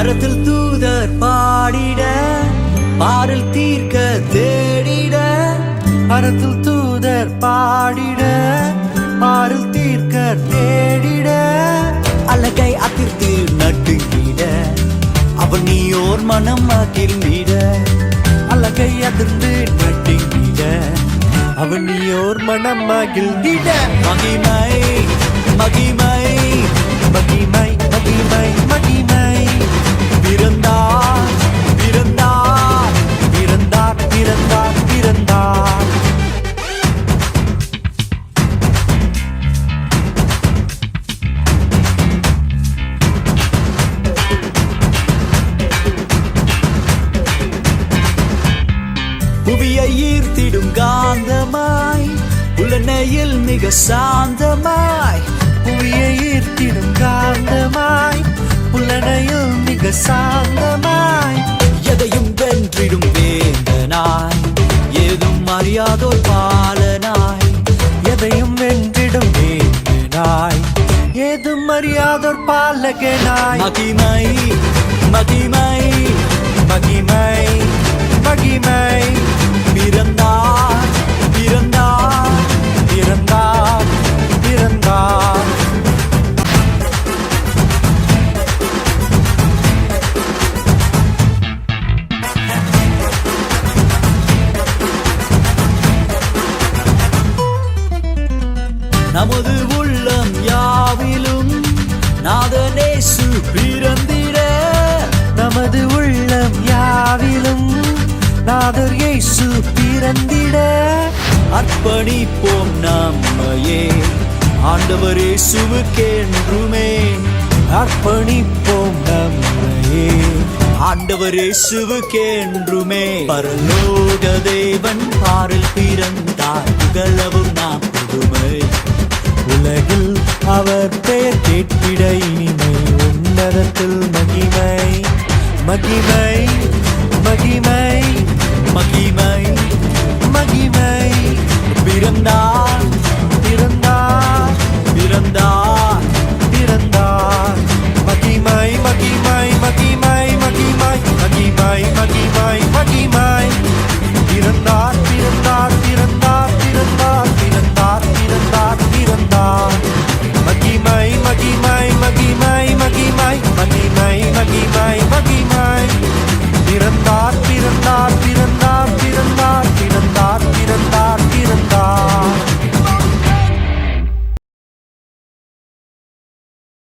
பரத்தில் தூதர் பாடிட பாடல் தீர்க்க தேடிட அறத்தில் தூதர் பாடிட பாடல் தீர்க்க தேடிட அழகை அதிர்த்து நட்டுங்கிட அவன் நீ ஓர் மனம் அகிழ்ந்திட அழகை அதிர்ந்து நட்டுங்கிட அவன் நீ ஓர் மனம் அகிழ்ந்திட மகிமை மகிமை மகிமை மகிமை. புவியை ஈர்த்திடும் காந்தமாய் புலனையில் மிக சாந்தமாய் புவியை ஈர்த்திடும் காந்தமாய் புலனையில் மிக சாந்தமாய். எதையும் வென்றிடும் வேந்தனாய் ஏதும் அறியாதோர் பாலனாய். எதையும் வென்றிடும் வேந்தனாய் ஏதும் அறியாதோர் பாலகனாய். மகிமை மகிமை. மகிமை நமது உள்ளம் யாவிலும் நாதனேசு பிறந்திட நமது உள்ளம் யாவிலும் நாதர் இயேசு பிறந்திட. அர்ப்பணிப்போம் நம்மையே ஆண்டவர் இயேசுவுக்கென்றுமே. அர்ப்பணிப்போம் நம்மையே ஆண்டவர் இயேசுவுக்கென்றுமே. பரலோக தேவன் பாரில் பிறந்தார் புகழவும் நாம் புதுமை. உலகில் அவர் பெயர் கேட்பிட. இனிமை உன்னதத்தில் மகிமை. மகிமை மகிமை.